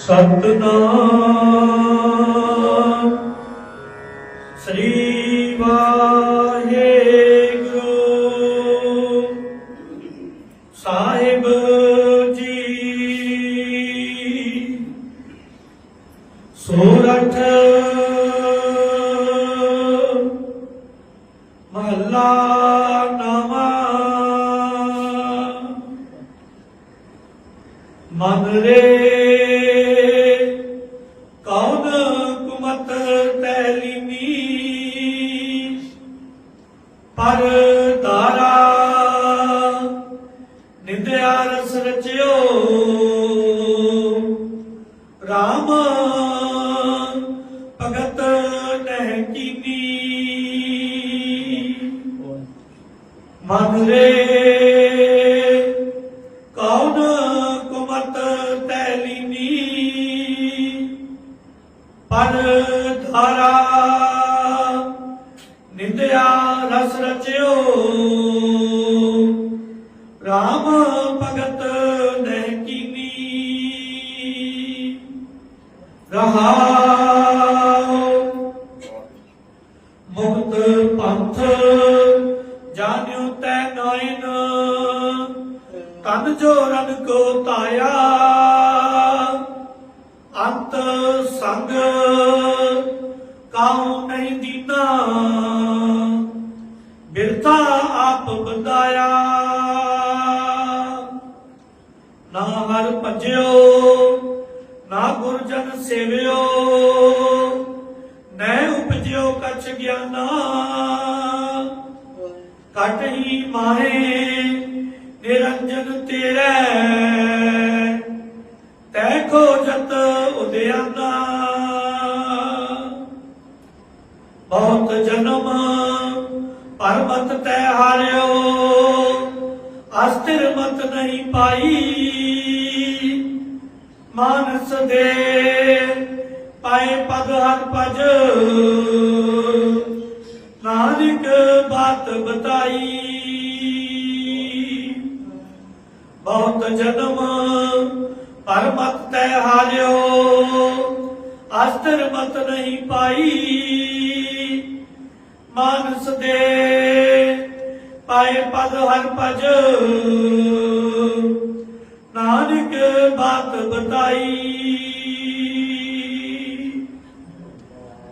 ਸਤਨਾਮ। ਸ੍ਰੀ ਵਾਹਿਗੁਰੂ। ਸਾਹਿਬ ਜੀ। ਸੋਰਠ। ਮਹੱਲਾ ਨਵਾਂ ਮਨ ਰੇ ਪਰ ਤਾਰਾ ਨਿੰਦਿਆ ਰਸ ਰਚਿਓ। ਰਾਮ ਭਗਤ ਨਹਿ ਕੀਨੀ। ਮਨ ਰੇ ਕੌਣ ਕੁਮਤ ਤੈਲੀਨੀ ਪਰ ਧਾਰਾ ਨਿੰਦਿਆ ਰਸ ਰਚਿਓ। ਰਾਮ ਭਗਤ ਨਹਿ ਕੀਨੀ ਰਹਾਉ। ਮੁਕਤ ਪੰਥ ਜਾਣਿਓ ਤੈ ਨਾਇਨ। ਤਨ ਜੋ ਰਨ ਕੋ ਤਾਇਆ ਅੰਤ ਸੰਗ ਕਾਉ ਨਹੀਂ ਦੀਨਾ। ਨਾ ਗੁਰਜਨ ਸੇਵਿਓ ਨੈ ਉਪਜਿਓ ਕਛ ਗਿਆਨਾ। ਕਟ ਹੀ ਮਾਹੇ, ਨਿਰੰਜਨ ਤੇਰੇ। ਤੈ ਖੋਜਤ ਉਦਿਆਨਾ ਬਹੁਤ ਜਨਮ, ਪਰਮਤ ਤੈ ਹਾਰਿਓ, ਅਸਥਿਰ ਮਤ ਨਹੀਂ ਪਾਈ। ਮਾਨਸ ਦੇ ਪਾਏ ਪਦ ਹਰ ਭਜ। ਨਾਨਕ ਬਾਤ ਬਤਾਈ। ਬਹੁਤ ਜਨਮ ਪਰਮਤ ਤੈ ਹਾਰਿਓ। ਅਸਥਿਰ ਮਤ ਨਹੀਂ ਪਾਈ। ਮਾਨਸ ਦੇ ਪਾਏ ਪਦ ਹਰ ਭਜ।